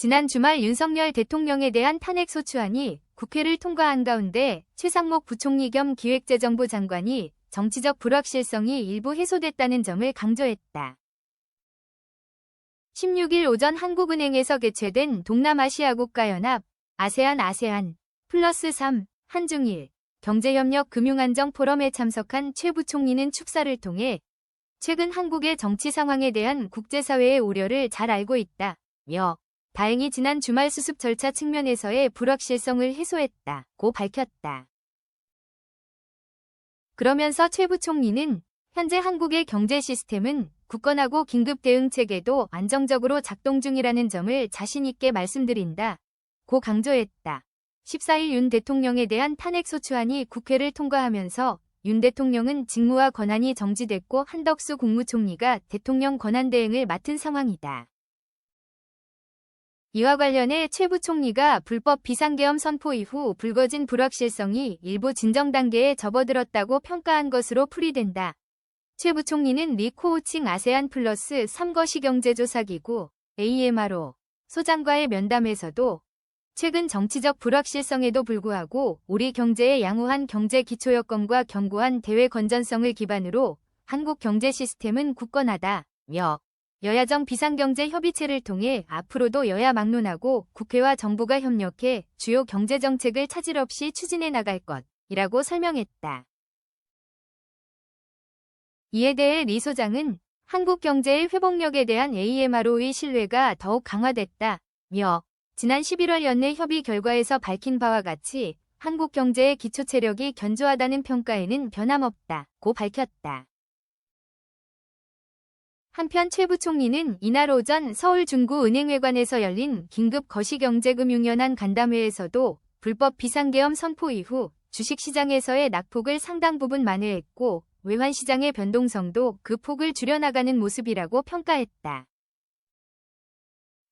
지난 주말 윤석열 대통령에 대한 탄핵 소추안이 국회를 통과한 가운데 최상목 부총리 겸 기획재정부 장관이 정치적 불확실성이 일부 해소됐다는 점을 강조했다. 16일 오전 한국은행에서 개최된 동남아시아 국가연합 아세안 아세안 플러스 3 한중일 경제협력 금융안정 포럼에 참석한 최 부총리는 축사를 통해 최근 한국의 정치 상황에 대한 국제사회의 우려를 잘 알고 있다 며 다행히 지난 주말 수습 절차 측면에서의 불확실성을 해소했다고 밝혔다. 그러면서 최 부총리는 현재 한국의 경제 시스템은 굳건하고 긴급 대응 체계도 안정적으로 작동 중이라는 점을 자신 있게 말씀드린다. 고 강조했다. 14일 윤 대통령에 대한 탄핵 소추안이 국회를 통과하면서 윤 대통령은 직무와 권한이 정지됐고 한덕수 국무총리가 대통령 권한 대행을 맡은 상황이다. 이와 관련해 최 부총리가 불법 비상계엄 선포 이후 불거진 불확실성이 일부 진정 단계에 접어들었다고 평가한 것으로 풀이된다. 최 부총리는 리 코호칭 아세안 플러스 3거시 경제조사기구 AMRO 소장과의 면담에서도 최근 정치적 불확실성에도 불구하고 우리 경제의 양호한 경제 기초 여건과 견고한 대외 건전성을 기반으로 한국 경제 시스템은 굳건하다며 여야정 비상경제 협의체를 통해 앞으로도 여야 막론하고 국회와 정부가 협력해 주요 경제정책을 차질 없이 추진해 나갈 것이라고 설명했다. 이에 대해 리 소장은 한국 경제의 회복력에 대한 AMRO의 신뢰가 더욱 강화됐다 며 지난 11월 연내 협의 결과에서 밝힌 바와 같이 한국 경제의 기초 체력이 견조하다는 평가에는 변함없다 고 밝혔다. 한편 최 부총리는 이날 오전 서울 중구 은행회관에서 열린 긴급 거시경제금융연한 간담회에서도 불법 비상계엄 선포 이후 주식시장에서의 낙폭을 상당 부분 만회했고 외환시장의 변동성도 그 폭을 줄여나가는 모습이라고 평가했다.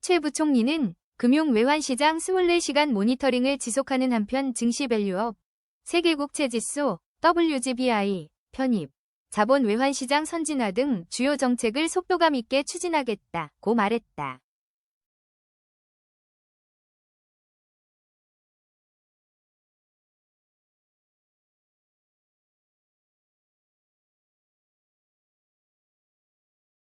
최 부총리는 금융 외환시장 24시간 모니터링을 지속하는 한편 증시 밸류업, 세계국채지수, WGBI, 편입, 자본 외환시장 선진화 등 주요 정책을 속도감 있게 추진하겠다고 말했다.